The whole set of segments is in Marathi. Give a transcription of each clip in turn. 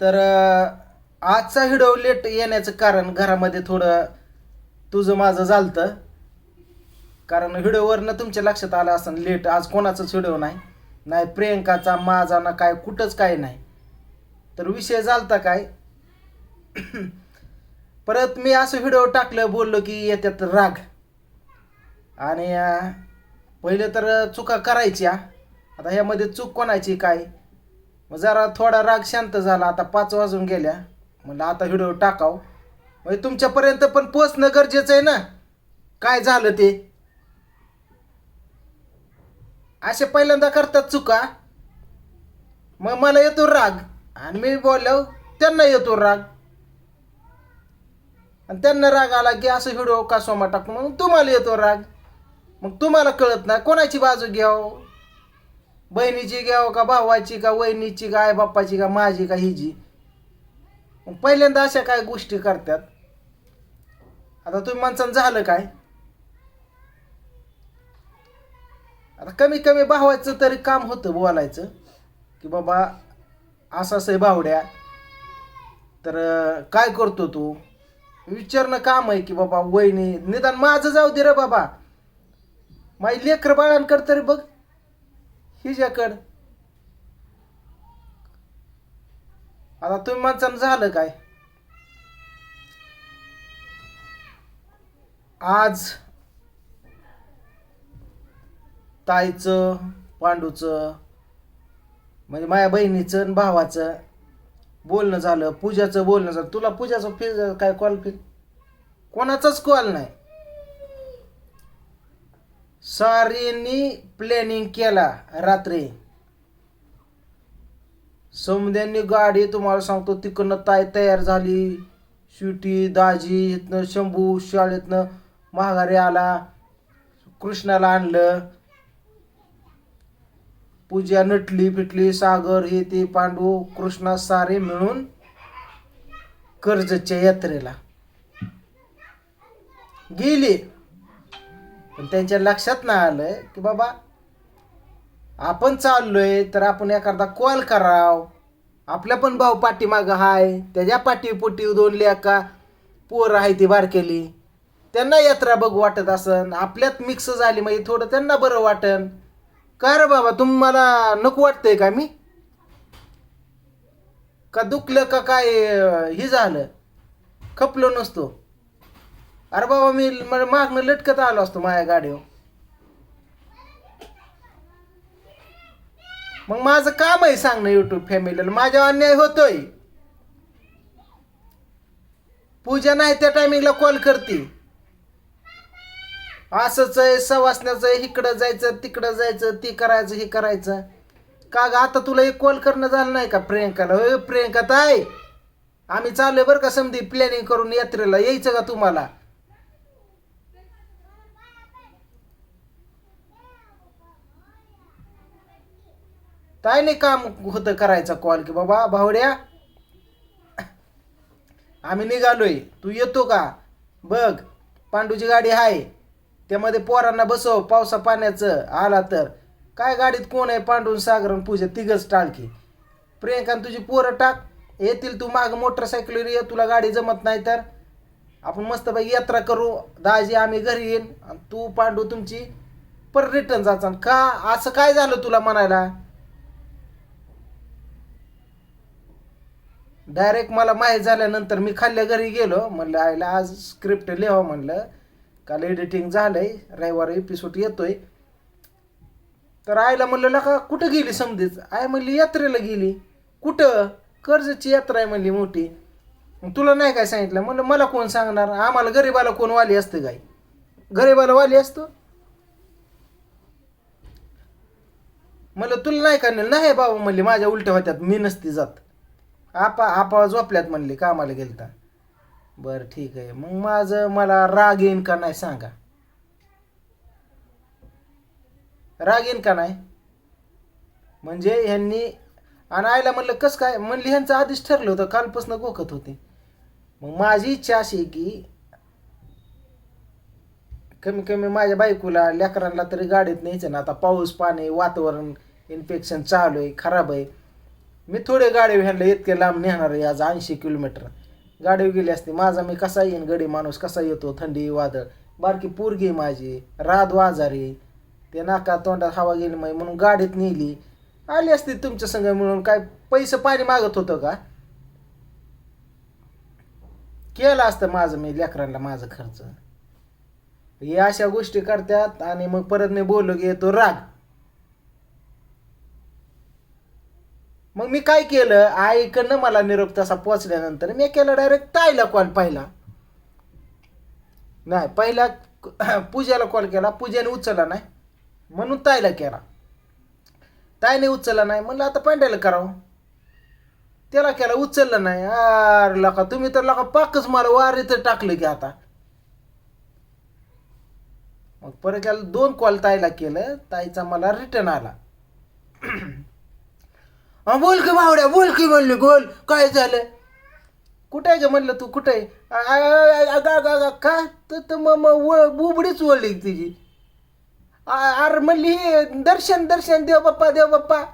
तर आजचा व्हिडिओ लेट येण्याचं कारण घरामध्ये थोडं तुझं माझं झालतं. कारण व्हिडिओवरनं तुमच्या लक्षात आलं असं लेट आज कोणाचाच व्हिडिओ नाही. नाही प्रियंकाचा माझा ना काय कुठंच काय नाही. तर विषय झालता काय? परत मी असं व्हिडिओ टाकलं बोललो की येत्यात राग. आणि पहिले तर चुका करायच्या. आता ह्यामध्ये चूक कोणाची काय? मग जरा थोडा राग शांत झाला आता पाच वाजून गेल्या. म्हणलं आता व्हिडिओ टाकाव. म्हणजे तुमच्यापर्यंत पण पोचणं गरजेचं आहे ना? काय झालं ते? असे पहिल्यांदा करतात चुका. मग मला येतो राग. आणि मी बोललो त्यांना येतो राग. आणि त्यांना राग आला की असं व्हिडिओ का सोमा टाकू? मग तुम्हाला येतो राग. मग तुम्हाला कळत नाही कोणाची बाजू घ्यावं? बहिणीची घ्यावं हो का भावाची का वहिनीची का आई बाप्पाची का माझी का हिजी मग पहिल्यांदा अशा काय गोष्टी करतात? आता तुम्ही माणसानं झालं काय? आता कमी कमी भावायचं तरी काम होतं बोलायचं की बाबा असं असं आहे तर काय करतो तू? विचारणं काम आहे की बाबा वहिनी निदान माझं जाऊ दे रे बाबा. माझी लेकर बाळांकडे तरी बघ. हिच्याकड आता तुम्ही माणसानं झालं काय? आज ताईचं पांडूचं म्हणजे माझ्या बहिणीचं आणि भावाचं बोलणं झालं पूजाचं बोलणं झालं. तुला पूजाचं फील काय कॉल फिर कोणाचाच कॉल नाही. सारींनी प्लॅनिंग केला रात्री. समुद्यांनी गाडी तुम्हाला सांगतो तिकडनं ताय तयार झाली. शिवटी दाजी इथनं शंभू शाळेतनं महागारी आला. कृष्णाला आणलं. पूजा नटली पिटली सागर हे ते पांडू कृष्णा सारे मिळून कर्जच्या यात्रेला गेली. पण त्यांच्या लक्षात नाही आलं की बाबा आपण चाललोय तर आपण एखादा कॉल कराव. आपल्या पण भाऊ पाठीमागं हाय त्याच्या पाठीपोटी दोन लेका पोर आहे ती बारकेली. त्यांना यात्रा बघू वाटत असन आपल्यात मिक्स झाली म्हणजे थोडं त्यांना बरं वाटन. काय रे बाबा तुम्हाला नको वाटतंय का मी? का दुखलं का काय हे झालं? खपलो नसतो. अरे बाबा मी मला मागणं लटकत आलो असतो माझ्या गाडीवर. मग माझं काम आहे सांगणं युट्यूब फॅमिलीला माझ्या अन्याय होतोय. पूजा नाही त्या टायमिंगला कॉल करते. असंच आहे सवासण्याचं आहे इकडं जायचं तिकडं जायचं ती करायचं हे करायचं. का ग आता तुला एक कॉल करणं झालं नाही का प्रियंकाला? होय प्रियंका ताय आम्ही चाललोय बरं का समधी प्लॅनिंग करून यात्रेला. यायचं का तुम्हाला? काय नाही काम होतं करायचं कॉल की बाबा भावड्या आम्ही निघालोय. तू येतो का? बघ पांडूची गाडी आहे त्यामध्ये पोरांना बसव पावसा पाण्याचं आला तर. काय गाडीत कोण आहे? पांडून सागरन पूजा तिघच टाळकी. प्रियंका तुझी पोरं टाक. येतील तू माग मोटरसायकलीवर ये तुला गाडी जमत नाही तर. आपण मस्तपैकी यात्रा करू. दाजी आम्ही घरी येईन. आणि तू पांडू तुमची पर रिटर्न जायचा का? असं काय झालं तुला म्हणायला? डायरेक्ट मला माहीत झाल्यानंतर मी खाल्ल्या घरी गेलो. म्हणलं आईला आज स्क्रिप्ट लिहावं म्हणलं. काल एडिटिंग झालंय. रविवारी एपिसोड येतोय. तर आईला म्हणलं का कुठं गेली समधीच आई म्हणली यात्रेला गेली. कुठं? कर्जची यात्रा आहे म्हणली मोठी. मग तुला नाही काय सांगितलं? म्हणलं मला कोण सांगणार? आम्हाला गरीबाला कोण वाली असतं काय? गरीबाला वाली असतो? म्हणलं तुला नाही का नेलं नाही बाबा म्हणली माझ्या उलट्या होत्यात. मी नसती जात. आपा आपा झोपल्यात म्हणले कामाला गेलता. बरं ठीक आहे. मग माझं मला राग येईन का नाही सांगा. राग येईन का नाही? म्हणजे ह्यांनी आणि आईला म्हणलं कसं काय? म्हणली ह्यांचं आधीच ठरलं होतं कालपासून गोखत होते. मग माझी इच्छा अशी आहे की कमी कमी माझ्या बायकोला लेकरांना तरी गाडीत न्यायचं ना. आता पाऊस पाणी वातावरण इन्फेक्शन चालू आहे खराब आहे. मी थोडे गाडी ह्यांना इतके लांब नेणार आहे आज ऐंशी किलोमीटर. गाडी गेली असते माझा मी कसा येईन गडी माणूस कसा येतो थंडी वादळ? बारकी पोरगी माझी राद वाजारी ते नाका तोंडात हवा गेली माही म्हणून गाडीत नेली. आली असती तुमच्या संग म्हणून काय पैसे पाणी मागत होतं का? केलं असतं माझं मी लेकरांना माझं खर्च. हे अशा गोष्टी करतात आणि मग परत मी बोललो की येतो राग. मग मी काय केलं? आईकडनं मला निरोप तसा पोचल्यानंतर मी केलं डायरेक्ट ताईला कॉल पहिला. नाही पहिला पूजाला कॉल केला. पूजेने उचलला नाही. म्हणून ताईला केला. ताईने उचलला नाही. म्हणलं आता पांड्याला करावं. त्याला केला उचललं नाही. अरे लका तुम्ही तर लका पाकच मला वारीत टाकलं की आता. मग परत त्याला दोन कॉल ताईला केलं. ताईचा मला रिटर्न आला. हा बोल की बावड्या बोल की म्हणले बोल. काय झालं? कुठे आहे ग म्हणलं तू? कुठे आहे? आ- आ- आ- का? तर तर मग मग व बुबडीच वळली तिची. आ- अरे म्हणली हे दर्शन दर्शन देव बाप्पा देव बाप्पा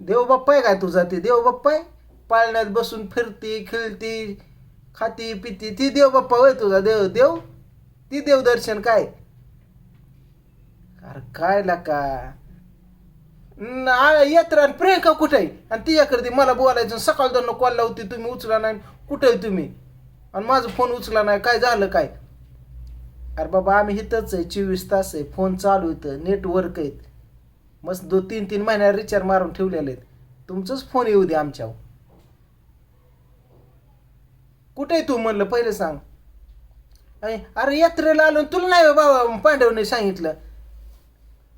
देव बाप्पा आहे काय तुझा ते? देव बाप्पा आहे? पाळण्यात बसून फिरती खेळती खाती पिती. ती देव बाप्पा होय तुझा देव? देव? ती देवदर्शन काय? अरे काय लाका? न- आ- यात्रा आणि प्रियंका कुठे? आहे आणि तिच्याकडे ती मला बोलायचं सकाळ दोन कॉल लावते तुम्ही उचला नाही. कुठे आहे तुम्ही? आणि माझा फोन उचला नाही काय झालं काय? अरे बाबा आम्ही इथंच आहे चोवीस तास आहे फोन चालू इथं नेटवर्क आहेत. मस्त दो तीन तीन महिन्या रिचार्ज मारून ठेवलेले आहेत. तुमचंच फोन येऊ दे आमच्यावर. कुठे आहे तू म्हणलं पहिले सांग. अरे अरे यात्रेला आलो आणि तुला नाही बाबा पांडवने सांगितलं.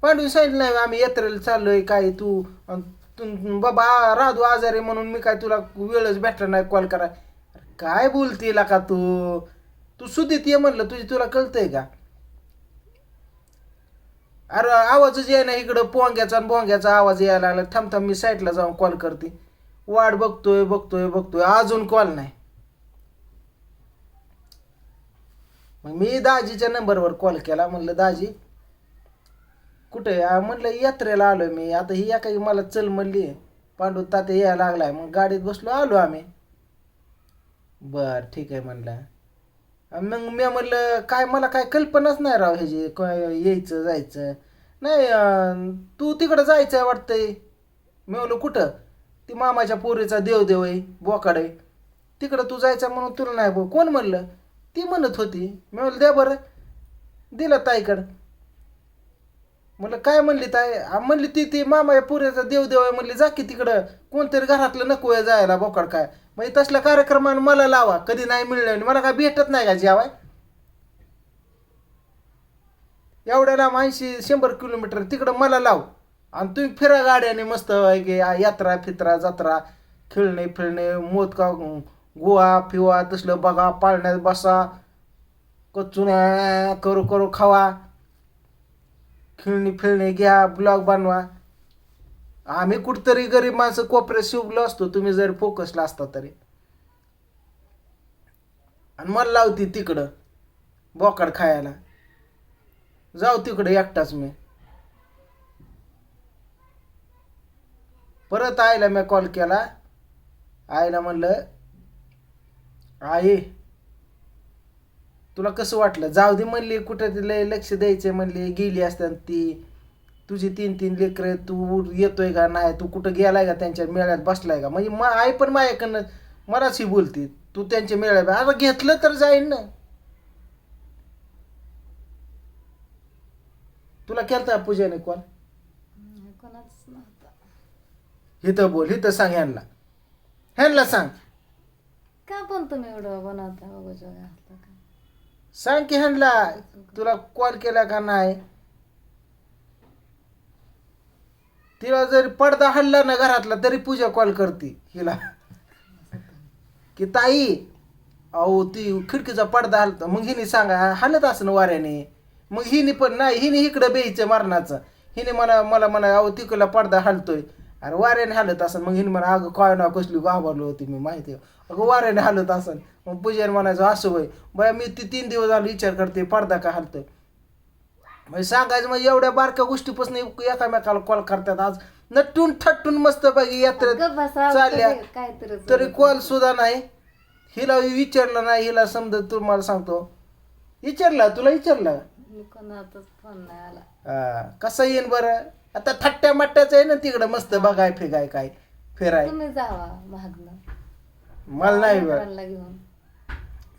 पांडून सांगितलं नाही आम्ही यात्रेला चाललोय काय तू अन तू बाबा राधू आजारी म्हणून मी काय तुला वेळच भेटला नाही कॉल करा. अरे काय बोलते का तू? तू सुदीत ये म्हणलं तुझी तुला कळतंय का? अरे आवाजच याय इकडं पोंग्याचा आणि बोंग्याचा आवाज यायला लागला. थांब थांब मी साईडला जाऊन कॉल करते. वाट बघतोय बघतोय बघतोय अजून कॉल नाही. मग मी दाजीच्या नंबरवर कॉल केला. म्हणलं दाजी कुठे? म्हणलं यात्रेला आलो मी. आता ही एका मला चल म्हणली. पांडू ताते यायला लागलाय. मग गाडीत बसलो आलो आम्ही. बर ठीक आहे म्हणलं. मग मी म्हणलं काय मला काय कल्पनाच नाही राव ह्याची काय यायचं जायचं. नाही तू तिकडं जायचं आहे वाटतंय. मी म्हणलो कुठं? ती मामाच्या पोरीचा देवदेव आहे बोकाड आहे. तिकडं तू जायचं म्हणून तुला नाही बो कोण म्हणलं? ती म्हणत होती. मी म्हणलं द्या बरं. दिलं ताईकडं. म्हणलं काय म्हणली ताई? आ, म्हणली ती ती मामा पुऱ्याचा देवदेव आहे. म्हणली जा की तिकडं. कोणतरी घरातलं नको आहे जायला बोकाड काय. म्हणजे तसल्या कार्यक्रमानं मला लावा. कधी नाही मिळलं आणि मला काय भेटत नाही का जेवाय? एवढ्या लांब ऐंशी शंभर किलोमीटर तिकडं मला लाव. आणि तुम्ही फिरा गाड्याने मस्त की यात्रा फित्रा जत्रा खेळणे फिरणे मोदका गोवा फिवा तसलं बघा पाळण्यात बसा. कचुन्या करू करू खावा. खेळणी फिळणे घ्या ब्लॉग बनवा. आम्ही कुठतरी गरीब माणसं कोपऱ्यात शिवलो असतो तुम्ही जर फोकसला असता तरी. आणि मला लावती तिकडं बोकाड खायला. जाऊ तिकडे एकटाच मी. परत आईला मी कॉल केला. आईला म्हणलं आई तुला कसं वाटलं? जाऊ दे म्हणली कुठं तिला लक्ष द्यायचं म्हणली गेली असतात ती. तुझी तीन तीन लेकरं तू येतोय का नाही? तू कुठं गेलाय का त्यांच्या मेळ्यात बसलाय का? म्हणजे मा आई पण माझ्याकडनं मलाच ही बोलती. तू त्यांच्या मेळ्यात आता घेतलं तर जाईन ना. तुला केलता पूजाने कॉल इथं बोल इथं सांग ह्यांना. ह्यांना सांग. का पण तुम्ही एवढं बनवता सांग की ह्यांना तुला कॉल केला का नाही? तिला जरी पडदा हल्ला ना घरातला तरी पूजा कॉल करते हिला. की ताई अहो ती खिडकीचा पडदा हलतो. मग हिने सांगा हलत असं वाऱ्याने. मग हिने पण नाही हिने इकडं बेहीचं मरणाचं. हिने मला मला म्हणा अहो तिकडला पडदा हलतोय. अरे वाऱ्याने हलत असन. मग हिने म्हणा अगं काय ना कसली घाबरलो होती मी माहिती. अगं वाऱ्याने हलत असन. मग पूजाने म्हणायचं असं होय. बाया मी ती तीन दिवस झालं विचार करते पडदा का हलतोय? म्हणजे सांगायचं म्हणजे एवढ्या बारक्या गोष्टीपासून एकामेकाला कॉल करतात आज. नटून थटून मस्त बाकी यात्रेत चालल्या. तरी कॉल सुद्धा नाही. हिला विचारलं नाही हिला समजा तुम्हाला सांगतो. विचारला? तुला विचारला? हा, कसा येईन बरं? आता थट्ट्या मट्ट्याच आहे ना तिकडं मस्त बघाय फिगाय काय फिराय. तुम्ही जावा महागनं मला नाही घेऊन.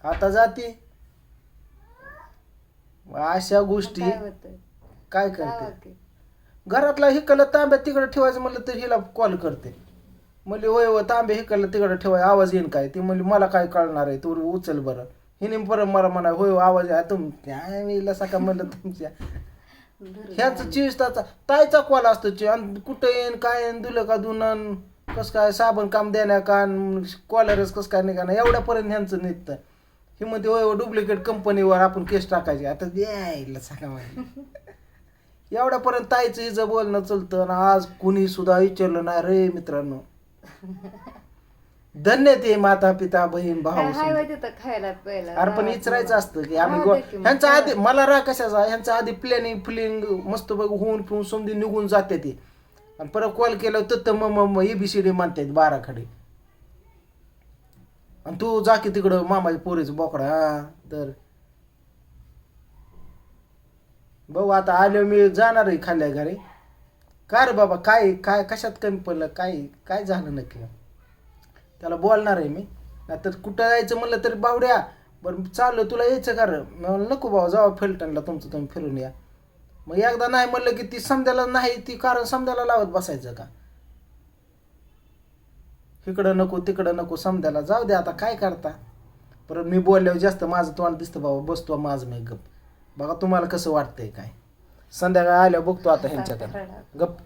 आता जाते. अशा गोष्टी काय होतंय? काय जावा करते? की. घरातला हिकलं तांब्या तिकडे ठेवायचं म्हणलं तर हिला कॉल करते. म्हणले होय हो तांबे हिकलं तिकडे ठेवाय आवाज येईन काय? ती म्हणली मला काय कळणार आहे तू उचल बरं. हिने परत मला म्हणा होय हो, आवाज आहे तुम काय मी सका म्हणलं तुमच्या ह्याचं चोवीस तास ताईचा कॉल असतो ची. आणि कुठं येईन काय येईन दुलं का दुनं कसं काय साबण काम देण्या का कॉलरच कसं काय नाही का नाही एवढ्यापर्यंत ह्यांचं निघतं. ही म्हणते होय डुप्लिकेट कंपनीवर आपण केस टाकायची. आता द्यायला सांगा मला. एवढ्यापर्यंत ताईचं हिचं बोलणं चलतं आणि आज कुणी सुद्धा विचारलं नाही रे मित्रांनो धन्य ते माता पिता बहीण काय भाऊ हाय खायला प्यायला. अरे पण गावात विचारायचं असतं की आम्ही गो- की मग. ह्यांचा आधी मला राग कशाचा? ह्यांचा आधी प्लॅनिंग फिलिंग मस्त बघ होऊन फिरून समधी निघून जाते ती. आणि परत कॉल केलं तर तर मग मग एबीसीडी म्हणतात बाराखडे आणि तू जा की तिकडं मामाच्या पोरीचं बोकडा हा तर भाऊ आता आलो मी जाणार आहे खाल्ल्या घरी. का रे बाबा काय काय कशात कमी पडलं? काय काय झालं नक्की? त्याला बोलणार आहे मी. नाहीतर कुठं जायचं म्हणलं तरी बावड्या. बरं चाललो तुला यायचं का रे? मी म्हणलं नको बाबा जावा फलटणला तुमचं तुम्ही फिरून या. मग एकदा नाही म्हणलं की ती समजायला नाही ती कारण समजायला लावत बसायचं का? इकडं नको तिकडं नको समजायला जाऊ दे आता काय करता? परत मी बोलल्यावर जास्त माझं तोंड दिसतं बाबा बसतो माझं मी गप बघा तुम्हाला कसं वाटतंय काय? संध्याकाळी आल्यावर बघतो आता ह्यांच्याकडे. गप.